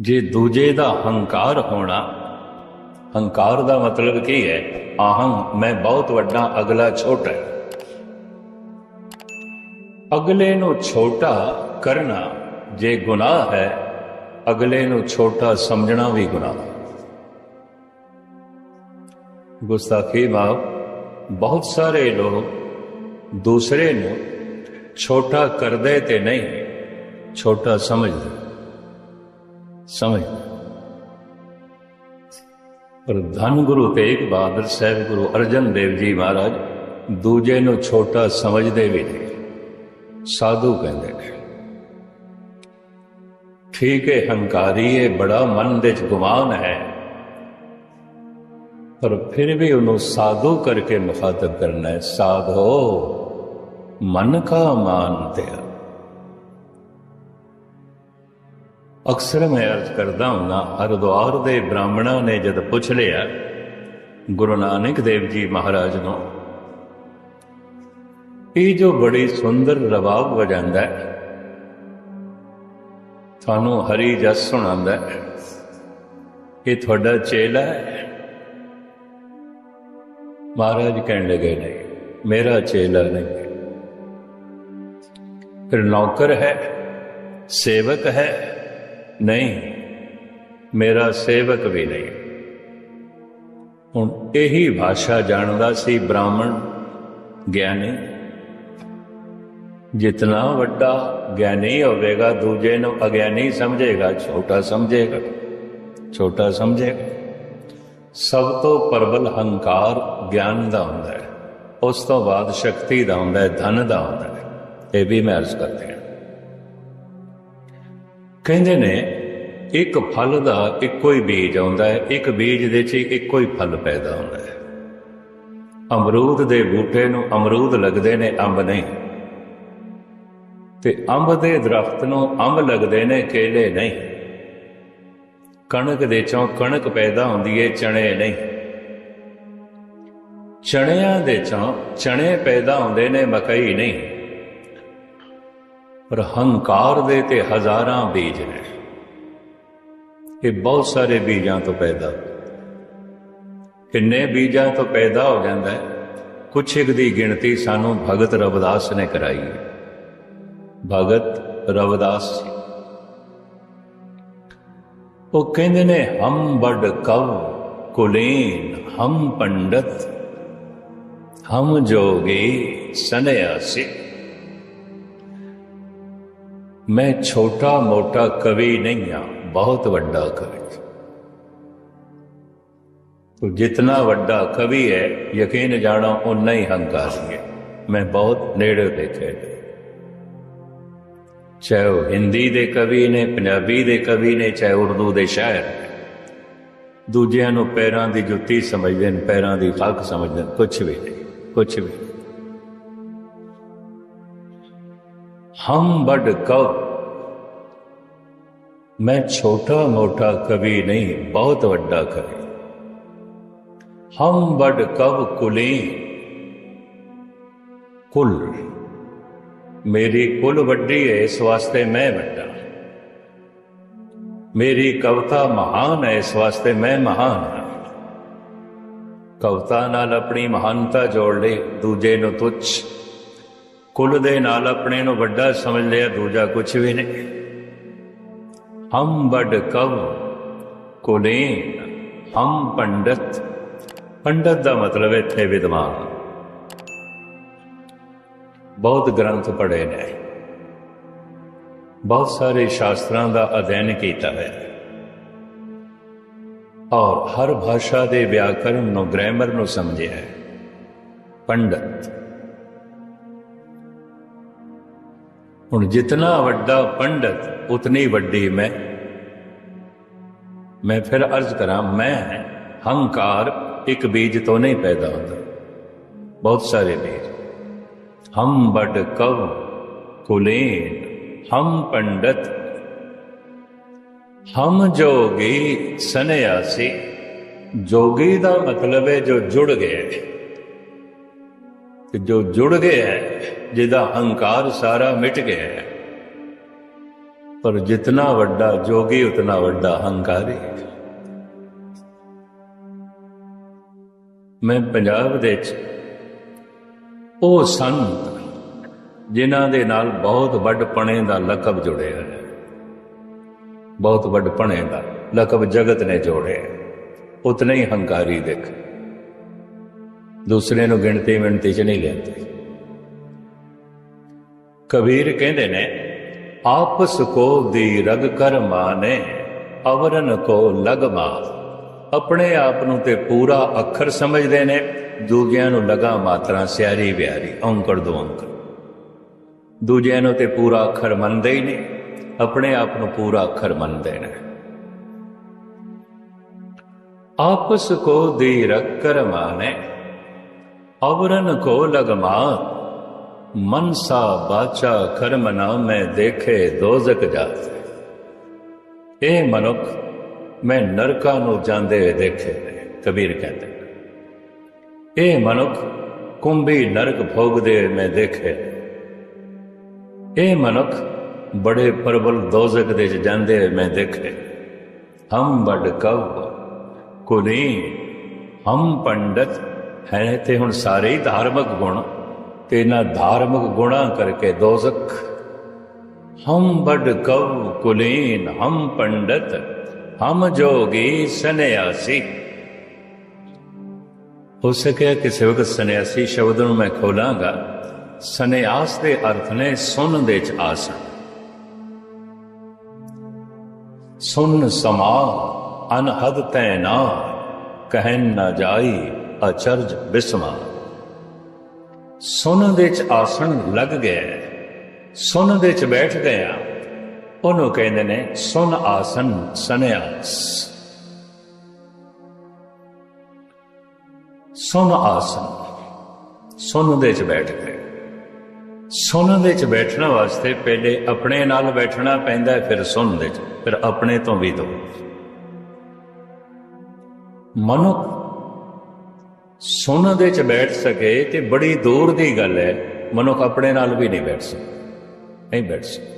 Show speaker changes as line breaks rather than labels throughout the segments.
ਜੇ ਦੂਜੇ ਦਾ ਹੰਕਾਰ ਹੋਣਾ, ਹੰਕਾਰ ਦਾ ਮਤਲਬ ਕੀ ਹੈ? ਆਹੰ, ਮੈਂ ਬਹੁਤ ਵੱਡਾ, ਅਗਲਾ ਛੋਟਾ ਅਗਲੇ ਨੂੰ ਛੋਟਾ ਕਰਨਾ ਜੇ ਗੁਨਾਹ ਹੈ, ਅਗਲੇ ਨੂੰ ਛੋਟਾ ਸਮਝਣਾ ਵੀ ਗੁਨਾਹ ਹੈ। ਗੁਸਤਾਖੀ ਮਾਫ, ਬਹੁਤ ਸਾਰੇ ਲੋਕ ਦੂਸਰੇ ਨੂੰ ਛੋਟਾ ਕਰਦੇ ਤੇ ਨਹੀਂ, ਛੋਟਾ ਸਮਝਦੇ। ਸਮਝ। ਪਰ ਧੰਨ ਗੁਰੂ ਤੇਗ ਬਹਾਦਰ ਸਾਹਿਬ, ਗੁਰੂ ਅਰਜਨ ਦੇਵ ਜੀ ਮਹਾਰਾਜ, ਦੂਜੇ ਨੂੰ ਛੋਟਾ ਸਮਝਦੇ ਵੀ ਨਹੀਂ। ਸਾਧੂ ਕਹਿੰਦੇ ਨੇ, ਠੀਕ ਹੈ ਹੰਕਾਰੀ ਹੈ ਬੜਾ ਮਨ ਦੇ ਚ ਗੁਮਾਨ ਹੈ। ਪਰ ਫਿਰ ਵੀ ਉਹਨੂੰ ਸਾਧੂ ਕਰਕੇ ਮੁਖਾਤਬ ਕਰਨਾ ਹੈ। ਸਾਧੋ, ਮਨ ਕਾ ਮਾਨ ਮਾਨਤੇ ਅਕਸਰ ਮੈਂ ਅਰਜ਼ ਕਰਦਾ ਹਾਂ ਹਰਦੁਆਰ ਦੇ ਬ੍ਰਾਹਮਣਾਂ ਨੇ ਜਦ ਪੁੱਛ ਲਿਆ, ਗੁਰੂ ਨਾਨਕ ਦੇਵ ਜੀ ਮਹਾਰਾਜ ਨੂੰ, ਇਹ ਜੋ ਬੜੀ ਸੁੰਦਰ ਰਬਾਬ ਵਜਾਉਂਦਾ ਹੈ ਤੁਹਾਨੂੰ ਹਰੀ ਜਸ ਸੁਣਾਉਂਦਾ ਹੈ, ਇਹ ਤੁਹਾਡਾ ਚੇਲਾ ਹੈ? ਮਹਾਰਾਜ ਕਹਿਣ ਲੱਗੇ, ਨਹੀਂ, ਮੇਰਾ ਚੇਲਾ ਨਹੀਂ ਫਿਰ ਨੌਕਰ ਹੈ, ਸੇਵਕ ਹੈ ਨਹੀਂ, ਮੇਰਾ ਸੇਵਕ ਵੀ ਨਹੀਂ। ਹੁਣ ਇਹੀ ਭਾਸ਼ਾ ਜਾਣਦਾ ਸੀ ਬ੍ਰਾਹਮਣ ਗਿਆਨੀ। ਜਿਤਨਾ ਵੱਡਾ ਗਿਆਨੀ ਹੋਵੇਗਾ, ਦੂਜੇ ਨੂੰ ਅਗਿਆਨੀ ਸਮਝੇਗਾ, ਛੋਟਾ ਸਮਝੇਗਾ ਛੋਟਾ ਸਮਝੇਗਾ। ਸਭ ਤੋਂ ਪਰਬਲ ਹੰਕਾਰ ਗਿਆਨ ਦਾ ਹੁੰਦਾ ਹੈ, ਉਸ ਤੋਂ ਬਾਅਦ ਸ਼ਕਤੀ ਦਾ ਹੁੰਦਾ ਹੈ, ਧਨ ਦਾ ਹੁੰਦਾ ਹੈ। ਇਹ ਵੀ ਮੈਂ ਅਰਜ਼ ਕਰਦੇ ਹਾਂ। ਕਹਿੰਦੇ ਨੇ, ਇੱਕ ਫਲ ਦਾ ਇੱਕੋ ਹੀ ਬੀਜ ਆਉਂਦਾ ਹੈ, ਇੱਕ ਬੀਜ ਦੇ ਚ ਇੱਕੋ ਹੀ ਫਲ ਪੈਦਾ ਹੁੰਦਾ ਹੈ। ਅਮਰੂਦ ਦੇ ਬੂਟੇ ਨੂੰ ਅਮਰੂਦ ਲੱਗਦੇ ਨੇ, ਅੰਬ ਨਹੀਂ। ਤੇ ਅੰਬ ਦੇ ਦਰਖਤ ਨੂੰ ਅੰਬ ਲੱਗਦੇ ਨੇ, ਕੇਲੇ ਨਹੀਂ। ਕਣਕ ਦੇ ਚੋਂ ਕਣਕ ਪੈਦਾ ਹੁੰਦੀ ਏ, ਚਣੇ ਨਹੀਂ। ਚਣਿਆਂ ਦੇ ਚੋਂ ਚਣੇ ਪੈਦਾ ਹੁੰਦੇ ਨੇ, ਮਕਈ ਨਹੀਂ। ਪਰ ਹੰਕਾਰ ਦੇ ਤੇ ਹਜ਼ਾਰਾਂ ਬੀਜ ਨੇ। ਇਹ ਬਹੁਤ ਸਾਰੇ ਬੀਜਾਂ ਤੋਂ ਪੈਦਾ। ਕਿੰਨੇ ਬੀਜਾਂ ਤੋਂ ਪੈਦਾ ਹੋ ਜਾਂਦਾ ਹੈ, ਕੁਛ ਇੱਕ ਦੀ ਗਿਣਤੀ ਸਾਨੂੰ ਭਗਤ ਰਵਿਦਾਸ ਨੇ ਕਰਾਈ ਹੈ। ਭਗਤ ਰਵਿਦਾਸ ਜੀ। ਉਹ ਕਹਿੰਦੇ ਨੇ, ਹਮ ਬੜ ਕਵ ਕੁਲੀਨ, ਹਮ ਪੰਡਤ, ਹਮ ਜੋਗੀ ਸੰਨਿਆਸੀ ਮੈਂ ਛੋਟਾ ਮੋਟਾ ਕਵੀ ਨਹੀਂ ਹਾਂ, ਬਹੁਤ ਵੱਡਾ ਕਵੀ। ਤੋ ਜਿਤਨਾ ਵੱਡਾ ਕਵੀ ਹੈ, ਯਕੀਨ ਜਾਣੋ ਉਨਾ ਹੀ ਹੰਕਾਰੀ ਹੈ। ਮੈਂ ਬਹੁਤ ਨੇੜੇ ਦੇਖੇ ਚਾਹੇ ਉਹ ਹਿੰਦੀ ਦੇ ਕਵੀ ਨੇ, ਪੰਜਾਬੀ ਦੇ ਕਵੀ ਨੇ, ਚਾਹੇ ਉਰਦੂ ਦੇ ਸ਼ਾਇਰ ਨੇ। ਦੂਜਿਆਂ ਨੂੰ ਪੈਰਾਂ ਦੀ ਜੁੱਤੀ ਸਮਝਦੇ ਨੇ, ਪੈਰਾਂ ਦੀ ਖਾਕ ਸਮਝਦੇ ਨੇ, ਕੁਛ ਵੀ ਨਹੀਂ, ਕੁਛ ਵੀ ਨਹੀਂ ਹਮ ਬੜ ਕਵ ਮੈਂ ਛੋਟਾ ਮੋਟਾ ਕਵੀ ਨਹੀਂ, ਬਹੁਤ ਵੱਡਾ ਕਵੀ। ਹਮ ਬੜ ਕਵ ਕੁਲੀ। ਕੁਲ। ਮੇਰੀ ਕੁਲ ਵੱਡੀ ਹੈ ਇਸ ਵਾਸਤੇ ਮੈਂ ਵੱਡਾ। ਮੇਰੀ ਕਵਿਤਾ ਮਹਾਨ ਹੈ ਇਸ ਵਾਸਤੇ ਮੈਂ ਮਹਾਨ ਹਾਂ। ਕਵਿਤਾ ਨਾਲ ਆਪਣੀ ਮਹਾਨਤਾ ਜੋੜ ਲਈ, ਦੂਜੇ ਨੂੰ ਤੁੱਛ ਕੁਲ ਦੇ ਨਾਲ ਆਪਣੇ ਨੂੰ ਵੱਡਾ ਸਮਝ ਲਿਆ ਦੂਜਾ ਕੁਝ ਵੀ ਨਹੀਂ। ਹਮ ਬੜ ਕਵ ਕੁਲੀਨ, ਹਮ ਪੰਡਤ। ਪੰਡਤ ਦਾ ਮਤਲਬ ਇੱਥੇ ਵਿਦਵਾਨ। ਬਹੁਤ ਗ੍ਰੰਥ ਪੜ੍ਹੇ ਨੇ। ਬਹੁਤ ਸਾਰੇ ਸ਼ਾਸਤਰਾਂ ਦਾ ਅਧਿਐਨ ਕੀਤਾ ਹੈ। ਔਰ ਹਰ ਭਾਸ਼ਾ ਦੇ ਵਿਆਕਰਨ ਨੂੰ, ਗ੍ਰਾਮਰ ਨੂੰ ਸਮਝਿਆ ਹੈ। ਪੰਡਤ। ਹੁਣ ਜਿਤਨਾ ਵੱਡਾ ਪੰਡਤ, ਉਤਨੀ ਵੱਡੀ ਮੈਂ। ਮੈਂ ਫਿਰ ਅਰਜ਼ ਕਰਾਂ, ਮੈਂ, ਹੰਕਾਰ ਇੱਕ ਬੀਜ ਤੋਂ ਨਹੀਂ ਪੈਦਾ ਹੁੰਦਾ। ਬਹੁਤ ਸਾਰੇ ਬੀਜ। ਹਮ ਬੜ ਕਵ ਕੁਲੇਨ, ਹਮ ਪੰਡਤ। ਹਮ ਜੋਗੀ ਸੰਨਿਆਸੀ, ਜੋਗੀ ਦਾ ਮਤਲਬ ਹੈ ਜੋ ਜੁੜ ਗਿਆ ਕਿ ਜੋ ਜੁੜ ਗਿਆ ਹੈ, ਜਿਹਦਾ ਹੰਕਾਰ ਸਾਰਾ ਮਿਟ ਗਿਆ ਹੈ। ਪਰ ਜਿਤਨਾ ਵੱਡਾ ਜੋਗੀ, ਉਤਨਾ ਵੱਡਾ ਹੰਕਾਰੀ। ਮੈਂ ਪੰਜਾਬ ਦੇ ਵਿੱਚ ਉਹ ਸੰਤ ਜਿਨ੍ਹਾਂ ਦੇ ਨਾਲ ਬਹੁਤ ਵੱਡ ਪਣੇ ਦਾ ਲਕਬ ਜੁੜਿਆ ਹੈ। ਬਹੁਤ ਵੱਡ ਵੱਡਪਣੇ ਦਾ ਲਕਬ ਜਗਤ ਨੇ ਜੋੜਿਆ ਉਤਨੇ ਹੀ ਹੰਕਾਰੀ ਦੇਖ। ਦੂਸਰੇ ਨੂੰ ਗਿਣਤੀ ਮਿਣਤੀ ਚ ਨਹੀਂ ਲੈਂਦੇ। ਕਬੀਰ ਕਹਿੰਦੇ ਨੇ, ਆਪਸ ਕੋ ਦੀ ਰਗ ਕਰ ਮਾਨੇ, ਅਵਰਨ ਕੋ ਲਗ ਮਾਰ ਆਪਣੇ ਆਪ ਨੂੰ ਤੇ ਪੂਰਾ ਅੱਖਰ ਸਮਝਦੇ ਨੇ, ਦੂਜਿਆਂ ਨੂੰ ਲਗਾ ਮਾਤਰਾ ਸਿਆਰੀ ਬਿਆਰੀ, ਔਂਕੜ ਦੋ ਔਂਕੜ। ਦੂਜਿਆਂ ਨੂੰ ਤੇ ਪੂਰਾ ਅੱਖਰ ਮੰਨਦੇ ਹੀ ਨਹੀਂ, ਆਪਣੇ ਆਪ ਨੂੰ ਪੂਰਾ ਅੱਖਰ ਮੰਨਦੇ ਨੇ। ਆਪਸ ਕੋ ਦੀ ਰਗ ਰੱਕਰ ਮਾਨੇ ਅਵਰਨ ਕੋ ਲਗਮਾ ਮਨਸਾ ਬਾਚਾ ਕਰਮ ਨਾ ਮੈਂ ਦੇਖੇ ਦੋਜ਼ਕ ਜਾਤ ਇਹ ਮਨੁੱਖ ਮੈਂ ਨਰਕਾਂ ਨੂੰ ਜਾਂਦੇ ਦੇਖੇ ਕਬੀਰ ਕਹਿੰਦੇ ਇਹ ਮਨੁੱਖ ਕੁੰਭੀ ਨਰਕ ਭੋਗਦੇ ਮੈਂ ਦੇਖੇ ਇਹ ਮਨੁੱਖ ਬੜੇ ਪਰਬਲ ਦੋਜ਼ਕ ਦੇ ਜਾਂਦੇ ਮੈਂ ਦੇਖੇ ਹਮ ਬੜ ਕਵ ਕੁਨੀ ਹਮ ਪੰਡਤ ਹੈ ਤੇ ਹੁਣ ਸਾਰੇ ਹੀ ਧਾਰਮਿਕ ਗੁਣ ਤੇ ਇਹਨਾਂ ਧਾਰਮਿਕ ਗੁਣਾ ਕਰਕੇ ਦੋਜ਼ਕ ਹਮ ਬੜ ਕਵ ਕੁਲੀਨ, ਹਮ ਪੰਡਤ, ਹਮ ਜੋਗੀ ਸੰਨਿਆਸੀ। ਹੋ ਸਕਿਆ ਕਿਸੇ ਵਕਤ ਸੰਨਿਆਸੀ ਸ਼ਬਦ ਨੂੰ ਮੈਂ ਖੋਲਾਂਗਾ, ਸੰਨਿਆਸ ਦੇ ਅਰਥ ਨੇ ਸੁਣ ਦੇ ਚ ਆਸਣ ਸੁਨ ਸਮਾ, ਅਨਹਦ ਤੈਨਾ, ਕਹਿਣ ਨਾ ਜਾਈ ਅਚਰਜ ਬਿਸਮਾ। ਸੁਨ ਦੇ ਚ ਆਸਣ ਲੱਗ ਗਿਆ ਸੁਨ ਦੇ ਚ ਬੈਠ ਗਿਆ ਉਹਨੂੰ ਕਹਿੰਦੇ ਨੇ ਸੁਨ ਆਸਨ ਸਨਿਆਸ। ਸੁਨ ਆਸਨ। ਸੁਨ ਦੇ ਚ ਬੈਠ ਗਏ। ਸੁਨ ਦੇ ਚ ਬੈਠਣ ਵਾਸਤੇ ਪਹਿਲੇ ਆਪਣੇ ਨਾਲ ਬੈਠਣਾ ਪੈਂਦਾ ਫਿਰ ਸੁਨ ਦੇ ਚ ਫਿਰ ਆਪਣੇ ਤੋਂ ਵੀ ਦੋ ਮਨੁੱਖ ਸੁਨ ਦੇ ਚ ਬੈਠ ਸਕੇ ਤੇ ਬੜੀ ਦੂਰ ਦੀ ਗੱਲ ਹੈ। ਮਨੁੱਖ ਆਪਣੇ ਨਾਲ ਵੀ ਨਹੀਂ ਬੈਠ ਸਕਦਾ। ਨਹੀਂ ਬੈਠ ਸਕਦਾ।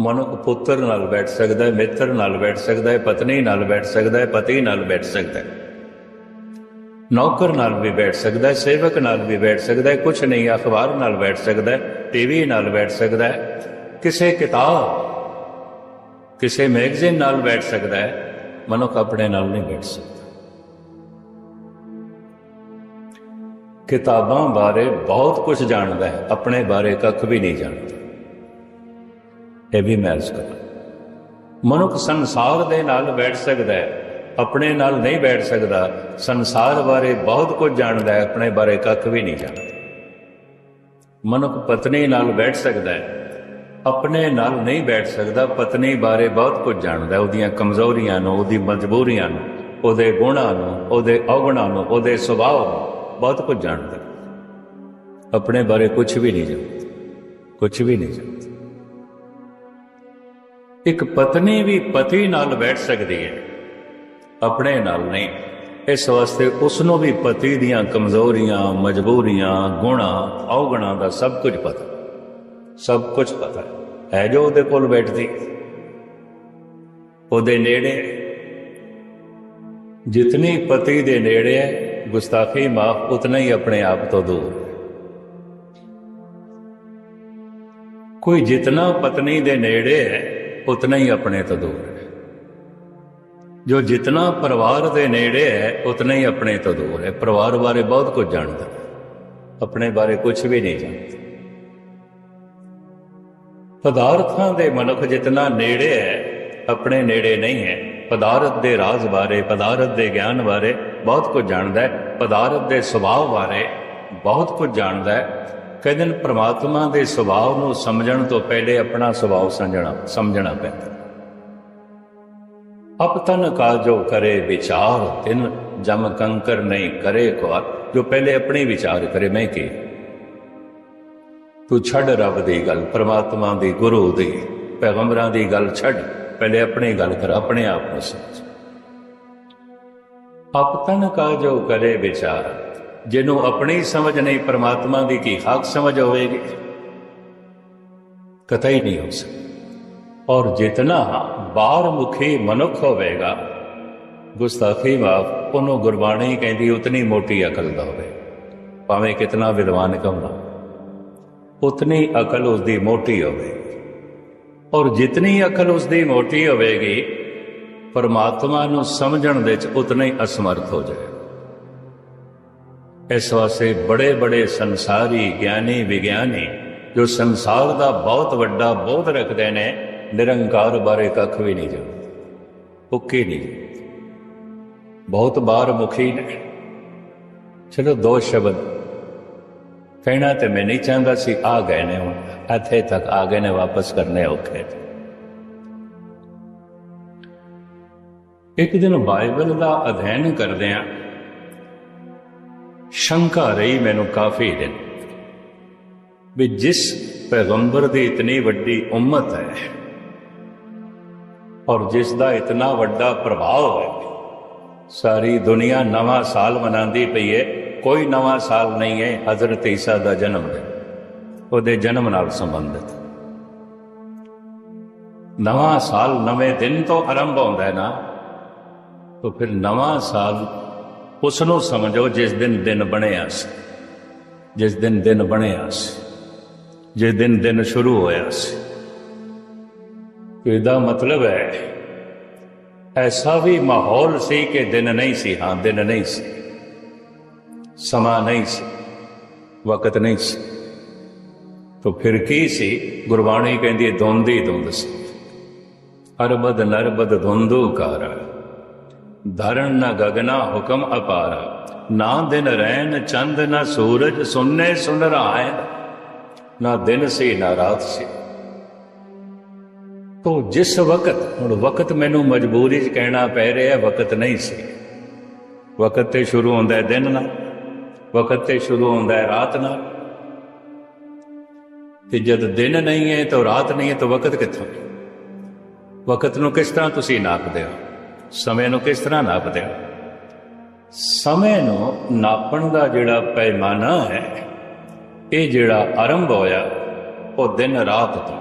ਮਨੁੱਖ ਪੁੱਤਰ ਨਾਲ ਬੈਠ ਸਕਦਾ ਹੈ, ਮਿੱਤਰ ਨਾਲ ਬੈਠ ਸਕਦਾ ਹੈ, ਪਤਨੀ ਨਾਲ ਬੈਠ ਸਕਦਾ ਹੈ, ਪਤੀ ਨਾਲ ਬੈਠ ਸਕਦਾ ਹੈ। ਨੌਕਰ ਨਾਲ ਵੀ ਬੈਠ ਸਕਦਾ ਹੈ, ਸੇਵਕ ਨਾਲ ਵੀ ਬੈਠ ਸਕਦਾ ਹੈ ਕੁਝ ਨਹੀਂ, ਅਖਬਾਰ ਨਾਲ ਬੈਠ ਸਕਦਾ ਹੈ, ਟੀਵੀ ਨਾਲ ਬੈਠ ਸਕਦਾ ਹੈ, ਕਿਸੇ ਕਿਤਾਬ, ਕਿਸੇ ਮੈਗਜ਼ੀਨ ਨਾਲ ਬੈਠ ਸਕਦਾ ਹੈ। ਮਨੁੱਖ ਆਪਣੇ ਨਾਲ ਨਹੀਂ ਬੈਠ ਸਕਦਾ। ਕਿਤਾਬਾਂ ਬਾਰੇ ਬਹੁਤ ਕੁਝ ਜਾਣਦਾ ਹੈ। ਆਪਣੇ ਬਾਰੇ ਕੱਖ ਵੀ ਨਹੀਂ ਜਾਣਦਾ। ਇਹ ਵੀ ਮੈਂ ਅਰਜ਼ ਕਰਾਂ ਮਨੁੱਖ ਸੰਸਾਰ ਦੇ ਨਾਲ ਬੈਠ ਸਕਦਾ ਹੈ। ਆਪਣੇ ਨਾਲ ਨਹੀਂ ਬੈਠ ਸਕਦਾ। ਸੰਸਾਰ ਬਾਰੇ ਬਹੁਤ ਕੁਝ ਜਾਣਦਾ ਹੈ। ਆਪਣੇ ਬਾਰੇ ਕੱਖ ਵੀ ਨਹੀਂ ਜਾਣਦਾ। ਮਨੁੱਖ ਪਤਨੀ ਨਾਲ ਬੈਠ ਸਕਦਾ ਹੈ। ਆਪਣੇ ਨਾਲ ਨਹੀਂ ਬੈਠ ਸਕਦਾ। ਪਤਨੀ ਬਾਰੇ ਬਹੁਤ ਕੁਝ ਜਾਣਦਾ ਉਹਦੀਆਂ ਕਮਜ਼ੋਰੀਆਂ ਨੂੰ, ਉਹਦੀ ਮਜਬੂਰੀਆਂ ਨੂੰ, ਉਹਦੇ ਗੁਣਾਂ ਨੂੰ, ਉਹਦੇ ਔਗਣਾਂ ਨੂੰ, ਉਹਦੇ ਸੁਭਾਅ ਨੂੰ। ਬਹੁਤ ਕੁਝ ਜਾਣਦਾ। ਆਪਣੇ ਬਾਰੇ ਕੁਝ ਵੀ ਨਹੀਂ ਜਾਣਦਾ। ਕੁਝ ਵੀ ਨਹੀਂ ਜਾਣਦਾ। ਇੱਕ ਪਤਨੀ ਵੀ ਪਤੀ ਨਾਲ ਬੈਠ ਸਕਦੀ ਹੈ। ਆਪਣੇ ਨਾਲ ਨਹੀਂ। ਇਸ ਵਾਸਤੇ ਉਸ ਨੂੰ ਵੀ ਪਤੀ ਦੀਆਂ ਕਮਜ਼ੋਰੀਆਂ, ਮਜਬੂਰੀਆਂ, ਗੁਣਾ, ਔਗਣਾ ਦਾ ਸਭ ਕੁਝ ਪਤਾ। ਸਭ ਕੁਝ ਪਤਾ। ਹੈ ਹੈ ਜੋ ਉਹਦੇ ਕੋਲ ਬੈਠਦੀ ਉਹਦੇ ਨੇੜੇ ਜਿਤਨੀ ਪਤੀ ਦੇ ਨੇੜੇ ਹੈ ਗੁਸਤਾਖੀ ਮਾਫ ਉਤਨਾ ਹੀ ਆਪਣੇ ਆਪ ਤੋਂ ਦੂਰ। ਹੈ ਕੋਈ ਜਿਤਨਾ ਪਤਨੀ ਦੇ ਨੇੜੇ ਹੈ, ਉਤਨਾ ਹੀ ਆਪਣੇ ਤੋਂ ਦੂਰ। ਹੈ ਜੋ ਜਿਤਨਾ ਪਰਿਵਾਰ ਦੇ ਨੇੜੇ ਹੈ, ਉਤਨਾ ਹੀ ਆਪਣੇ ਤੋਂ ਦੂਰ ਹੈ। ਪਰਿਵਾਰ ਬਾਰੇ ਬਹੁਤ ਕੁਝ ਜਾਣਦਾ। ਆਪਣੇ ਬਾਰੇ ਕੁਝ ਵੀ ਨਹੀਂ ਜਾਣਦਾ। ਪਦਾਰਥਾਂ ਦੇ ਮਨੁੱਖ ਜਿਤਨਾ ਨੇੜੇ ਹੈ, ਆਪਣੇ ਨੇੜੇ ਨਹੀਂ ਹੈ। ਪਦਾਰਥ ਦੇ ਰਾਜ਼ ਬਾਰੇ, ਪਦਾਰਥ ਦੇ ਗਿਆਨ ਬਾਰੇ ਬਹੁਤ ਕੁਝ ਜਾਣਦਾ ਹੈ, ਪਦਾਰਥ ਦੇ ਸੁਭਾਅ ਬਾਰੇ ਬਹੁਤ ਕੁਝ ਜਾਣਦਾ ਹੈ। ਕਹਿੰਦੇ ਨੇ ਪ੍ਰਮਾਤਮਾ ਦੇ ਸੁਭਾਅ ਨੂੰ ਸਮਝਣ ਤੋਂ ਪਹਿਲੇ ਆਪਣਾ ਸੁਭਾਅ ਸਮਝਣਾ ਸਮਝਣਾ ਪੈਂਦਾ। ਅਪਤਨ ਕਾ ਜੋ ਕਰੇ ਵਿਚਾਰ, ਤਿਨ ਜਮ ਕੰਕਰ ਨਹੀਂ ਕਰੇ ਕੋ ਜੋ ਪਹਿਲੇ ਆਪਣੇ ਵਿਚਾਰ ਕਰੇ, ਮੈਂ ਕੀ? ਤੂੰ ਛੱਡ ਰੱਬ ਦੀ ਗੱਲ, ਪ੍ਰਮਾਤਮਾ ਦੀ ਗੁਰੂ ਦੀ, ਪੈਗੰਬਰਾਂ ਦੀ ਗੱਲ ਛੱਡ। ਪਹਿਲੇ ਆਪਣੀ ਗੱਲ ਕਰ, ਆਪਣੇ ਆਪ ਨੂੰ ਸਮਝ। ਅਪਤਨ ਕਾ ਜੋ ਕਰੇ ਵਿਚਾਰ, ਜਿਹਨੂੰ ਆਪਣੀ ਸਮਝ ਨਹੀਂ ਪਰਮਾਤਮਾ ਦੀ ਕੀ ਹੱਕ ਸਮਝ ਹੋਵੇਗੀ? ਕਤਈ ਨਹੀਂ ਹੋ ਸਕਦਾ। ਔਰ ਜਿਤਨਾ ਬਾਹਰ ਮੁਖੀ ਮਨੁੱਖ ਹੋਵੇਗਾ, ਗੁਸਤਾਖੀ ਮਾਫ ਉਹਨੂੰ ਗੁਰਬਾਣੀ ਕਹਿੰਦੀ ਉਤਨੀ ਮੋਟੀ ਅਕਲ ਦਾ ਹੋਵੇ, ਭਾਵੇਂ ਕਿਤਨਾ ਵਿਦਵਾਨ ਕਹਣਾ ਉਤਨੀ ਅਕਲ ਉਸਦੀ ਮੋਟੀ ਹੋਵੇ ਔਰ ਜਿਤਨੀ ਅਕਲ ਉਸਦੀ ਮੋਟੀ ਹੋਵੇਗੀ ਪਰਮਾਤਮਾ ਨੂੰ ਸਮਝਣ ਵਿੱਚ ਉਤਨਾ ਹੀ ਅਸਮਰਥ ਹੋ ਜਾਏ ਇਸ ਵਾਸਤੇ ਬੜੇ ਬੜੇ ਸੰਸਾਰੀ ਗਿਆਨੀ ਵਿਗਿਆਨੀ ਜੋ ਸੰਸਾਰ ਦਾ ਬਹੁਤ ਵੱਡਾ ਬੋਧ ਰੱਖਦੇ ਨੇ, ਨਿਰੰਕਾਰ ਬਾਰੇ ਕੱਖ ਵੀ ਨਹੀਂ ਜਾਣਦੇ ਉੱਕੇ ਨਹੀਂ ਜਾਣਦੇ। ਬਹੁਤ ਬਾਰ ਮੁਖੀ ਨੇ ਚਲੋ ਦੋ ਸ਼ਬਦ ਕਹਿਣਾ ਤੇ ਮੈਂ ਨਹੀਂ ਚਾਹੁੰਦਾ ਸੀ, ਆ ਗਏ ਨੇ ਹੁਣ, ਇੱਥੇ ਤੱਕ ਆ ਗਏ ਨੇ, ਵਾਪਸ ਕਰਨੇ ਔਖੇ ਨੇ। ਇੱਕ ਦਿਨ ਬਾਈਬਲ ਦਾ ਅਧਿਐਨ ਕਰਦਿਆਂ ਸ਼ੰਕਾ ਰਹੀ ਮੈਨੂੰ ਕਾਫੀ ਦਿਨ ਵੀ ਜਿਸ ਪੈਗੰਬਰ ਦੀ ਇਤਨੀ ਵੱਡੀ ਉਮਤ ਹੈ ਔਰ ਜਿਸ ਦਾ ਇਤਨਾ ਵੱਡਾ ਪ੍ਰਭਾਵ ਹੈ, ਸਾਰੀ ਦੁਨੀਆ ਨਵਾਂ ਸਾਲ ਮਨਾਉਂਦੀ ਪਈ ਹੈ, ਕੋਈ ਨਵਾਂ ਸਾਲ ਨਹੀਂ ਹੈ, ਹਜ਼ਰਤ ਈਸਾ ਦਾ ਜਨਮ ਹੈ ਉਹਦੇ ਜਨਮ ਨਾਲ ਸੰਬੰਧਿਤ। ਨਵਾਂ ਸਾਲ ਨਵੇਂ ਦਿਨ ਤੋਂ ਆਰੰਭ ਹੁੰਦਾ ਹੈ ਨਾ ਤਾਂ ਫਿਰ ਨਵਾਂ ਸਾਲ ਉਸ ਨੂੰ ਸਮਝੋ ਜਿਸ ਦਿਨ ਦਿਨ ਬਣਿਆ ਸੀ। ਜਿਸ ਦਿਨ ਦਿਨ ਬਣਿਆ ਸੀ। ਜਿਸ ਦਿਨ ਦਿਨ ਸ਼ੁਰੂ ਹੋਇਆ ਸੀ। ਇਹਦਾ ਮਤਲਬ ਹੈ, ਐਸਾ ਵੀ ਮਾਹੌਲ ਸੀ ਕਿ ਦਿਨ ਨਹੀਂ ਸੀ, ਹਾਂ ਦਿਨ ਨਹੀਂ ਸੀ। ਸਮਾਂ ਨਹੀਂ ਸੀ। ਵਕਤ ਨਹੀਂ ਸੀ। ਤਾਂ ਫਿਰ ਕੀ ਸੀ? ਗੁਰਬਾਣੀ ਕਹਿੰਦੀ ਹੈ, ਧੁੰਦ ਹੀ ਧੁੰਦ ਸੀ। ਅਰਬਦ ਨਰਬਦ ਧੁੰਦੂ ਕਾਰ। ਧਰਨ ਨ ਗਗਨਾ ਹੁਕਮ ਅਪਾਰਾ। ਨਾ ਦਿਨ ਰਹਿਣ ਚੰਦ ਨਾ ਸੂਰਜ ਸੁਨਨੇ ਸੁਨ ਰਹਾਏ ਨਾ ਦਿਨ ਸੀ, ਨਾ ਰਾਤ ਸੀ। ਤੋ ਜਿਸ ਵਕਤ, ਹੁਣ ਵਕਤ ਮੈਨੂੰ ਮਜਬੂਰੀ 'ਚ ਕਹਿਣਾ ਪੈ ਰਿਹਾ, ਵਕਤ ਨਹੀਂ ਸੀ। ਵਕਤ ਤੇ ਸ਼ੁਰੂ ਹੁੰਦਾ ਹੈ ਦਿਨ ਨਾਲ, ਵਕਤ ਤੇ ਸ਼ੁਰੂ ਹੁੰਦਾ ਹੈ ਰਾਤ ਨਾਲ। ਤੇ ਜਦ ਦਿਨ ਨਹੀਂ ਹੈ, ਤਾਂ ਰਾਤ ਨਹੀਂ ਹੈ, ਤਾਂ ਵਕਤ ਕਿੱਥੋਂ ਵਕਤ ਨੂੰ ਕਿਸ ਤਰ੍ਹਾਂ ਤੁਸੀਂ ਨਾਪਦੇ ਹੋ? ਸਮੇਂ ਨੂੰ ਕਿਸ ਤਰ੍ਹਾਂ ਨਾਪਦੇ ਹੋ? ਸਮੇਂ ਨੂੰ ਨਾਪਣ ਦਾ ਜਿਹੜਾ ਪੈਮਾਨਾ ਹੈ, ਇਹ ਜਿਹੜਾ ਆਰੰਭ ਹੋਇਆ, ਉਹ ਦਿਨ ਰਾਤ ਤੋਂ।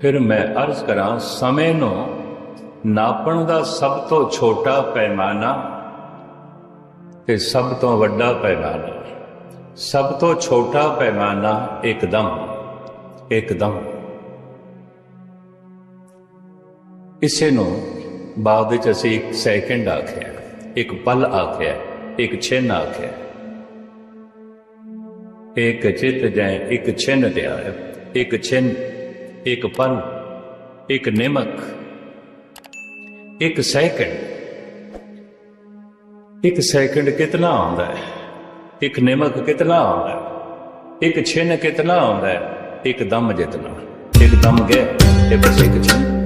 ਫਿਰ ਮੈਂ ਅਰਜ਼ ਕਰਾਂ, ਸਮੇਂ ਨੂੰ ਨਾਪਣ ਦਾ ਸਭ ਤੋਂ ਛੋਟਾ ਪੈਮਾਨਾ ਤੇ ਸਭ ਤੋਂ ਵੱਡਾ ਪੈਮਾਨਾ। ਸਭ ਤੋਂ ਛੋਟਾ ਪੈਮਾਨਾ ਇੱਕਦਮ ਇੱਕਦਮ। ਇਸੇ ਨੂੰ ਬਾਅਦ ਵਿੱਚ ਅਸੀਂ ਇੱਕ ਸੈਕਿੰਡ ਆਖਿਆ, ਇੱਕ ਪਲ ਆਖਿਆ, ਇੱਕ ਛਿਨ ਆਖਿਆ। ਇੱਕ ਚਿਤ ਜੈ ਇੱਕ ਛਿਨ ਦਿਆ ਇੱਕ ਛਿਨ, ਇੱਕ ਪਲ, ਇੱਕ ਨਿਮਕ, ਇੱਕ ਸੈਕਿੰਡ ਇੱਕ ਸੈਕਿੰਡ ਕਿਤਨਾ ਆਉਂਦਾ ਹੈ? ਇੱਕ ਨਿਮਕ ਕਿਤਨਾ ਆਉਂਦਾ ਹੈ? ਇੱਕ ਛਿਨ ਕਿਤਨਾ ਆਉਂਦਾ ਹੈ? ਇੱਕ ਦਮ ਜਿਤਨਾ। ਇੱਕ ਦਮ ਗਏ ਤੇ ਬਸ ਇੱਕ ਛਿਨ।